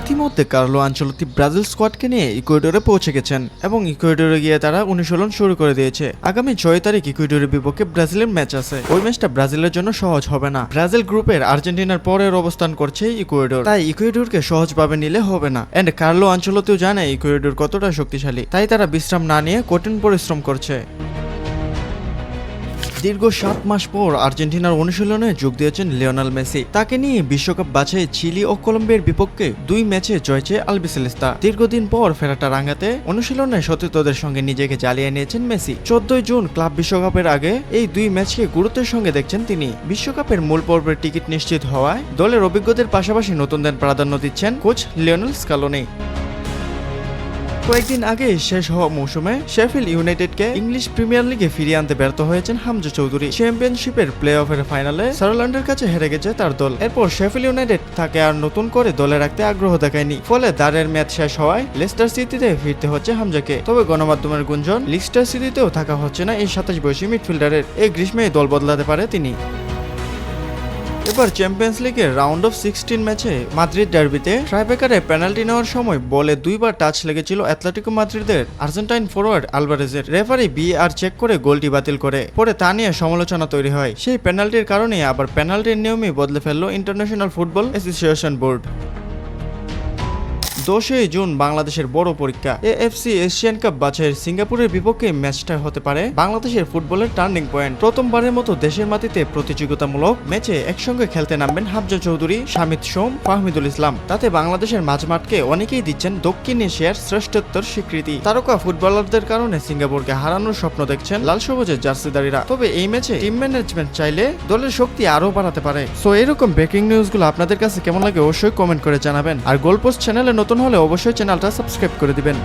ইতিমধ্যে Carlo আঞ্চলতি Brazil স্কোয়াডকে নিয়ে ইকুয়েডরে পৌঁছে গেছেন এবং ইকুয়েডরে গিয়ে তারা অনুশীলন শুরু করে দিয়েছে। আগামী ছয় তারিখ ইকুয়েডরের বিপক্ষে ব্রাজিলের ম্যাচ আছে। ওই ম্যাচটা ব্রাজিলের জন্য সহজ হবে না। ব্রাজিল গ্রুপের আর্জেন্টিনার পরের অবস্থান করছে ইকুয়েডর। তাই ইকুয়েডরকে সহজভাবে নিলে হবে না। এন্ড কার্লো আঞ্চলতেও জানে ইকুয়েডর কতটা শক্তিশালী। তাই তারা বিশ্রাম না নিয়ে কঠিন পরিশ্রম করছে। দীর্ঘ সাত মাস পর আর্জেন্টিনার অনুশীলনে যোগ দিয়েছেন লিওনাল মেসি। তাকে নিয়ে বিশ্বকাপ বাছাই চিলি ও কলম্বিয়ার বিপক্ষে দুই ম্যাচে জয় চেয়ে আলবিসেলেস্তা। দীর্ঘদিন পর ফেরাটা রাঙাতে অনুশীলনে সতীর্থদের সঙ্গে নিজেকে জ্বালিয়ে নিয়েছেন মেসি। চোদ্দই জুন ক্লাব বিশ্বকাপের আগে এই দুই ম্যাচকে গুরুত্বের সঙ্গে দেখছেন তিনি। বিশ্বকাপের মূল পর্বের টিকিট নিশ্চিত হওয়ায় দলের অভিজ্ঞদের পাশাপাশি নতুনদের প্রাধান্য দিচ্ছেন কোচ লিওনেল স্কালোনি। কয়েকদিন আগে শেষ হওয়া মৌসুমে শেফিল ইউনাইটেডকে ইংলিশ প্রিমিয়ার লিগে ফিরিয়ে আনতে ব্যর্থ হয়েছেন হামজা চৌধুরী। চ্যাম্পিয়নশিপের প্লে অফের ফাইনালে সারাল্যান্ডের কাছে হেরে গেছে তার দল। এরপর শেফিল ইউনাইটেড তাকে আর নতুন করে দলে রাখতে আগ্রহ দেখায়নি। ফলে দাঁড়ের ম্যাচ শেষ হওয়ায় লেস্টার সিটিতে ফিরতে হচ্ছে হামজাকে। তবে গণমাধ্যমের গুঞ্জন, লিস্টার সিটিতেও থাকা হচ্ছে না এই সাতাশ বয়সী মিডফিল্ডারের। এই গ্রীষ্মে দল বদলাতে পারে তিনি। এবার চ্যাম্পিয়ন্স লিগের রাউন্ড অফ সিক্সটিন ম্যাচে মাদ্রিদ ডার্বিতে ট্রাইবেকারে পেনাল্টি নেওয়ার সময় বলে দুইবার টাচ লেগেছিল অ্যাথলেটিকো মাদ্রিদের আর্জেন্টাইন ফরোয়ার্ড আলভারেজের রেফারি বি আর চেক করে গোলটি বাতিল করে, পরে তা নিয়ে সমালোচনা তৈরি হয়। সেই পেনাল্টির কারণে আবার পেনাল্টির নিয়মই বদলে ফেলল ইন্টারন্যাশনাল ফুটবল অ্যাসোসিয়েশন বোর্ড দশই জুন বাংলাদেশের বড় পরীক্ষা। এএফসি এশিয়ান কাপ বাছাইয়ের সিঙ্গাপুরের বিপক্ষে ম্যাচটা হতে পারে বাংলাদেশের ফুটবলের টার্নিং পয়েন্ট। প্রথমবারের মতো দেশের মাটিতে প্রতিযোগিতামূলক ম্যাচে একসঙ্গে খেলতে নামবেন হাফজা চৌধুরী, শামিদ সোম, ফাহমিদুল ইসলাম। তাতে বাংলাদেশের মাঝমাঠকে অনেকেই দিচ্ছেন দক্ষিণ এশিয়ার শ্রেষ্ঠত্বর স্বীকৃতি। তারকা ফুটবলারদের কারণে সিঙ্গাপুরকে হারানোর স্বপ্ন দেখছেন লাল সবুজের জার্সিদারিরা। তবে এই ম্যাচে টিম ম্যানেজমেন্ট চাইলে দলের শক্তি আরও বাড়াতে পারে। সো এরকম ব্রেকিং নিউজগুলো আপনাদের কাছে কেমন লাগে অবশ্যই কমেন্ট করে জানাবেন। আর গোলপোস্ট চ্যানেলে নতুন হলে অবশ্যই চ্যানেলটা সাবস্ক্রাইব করে দিবেন।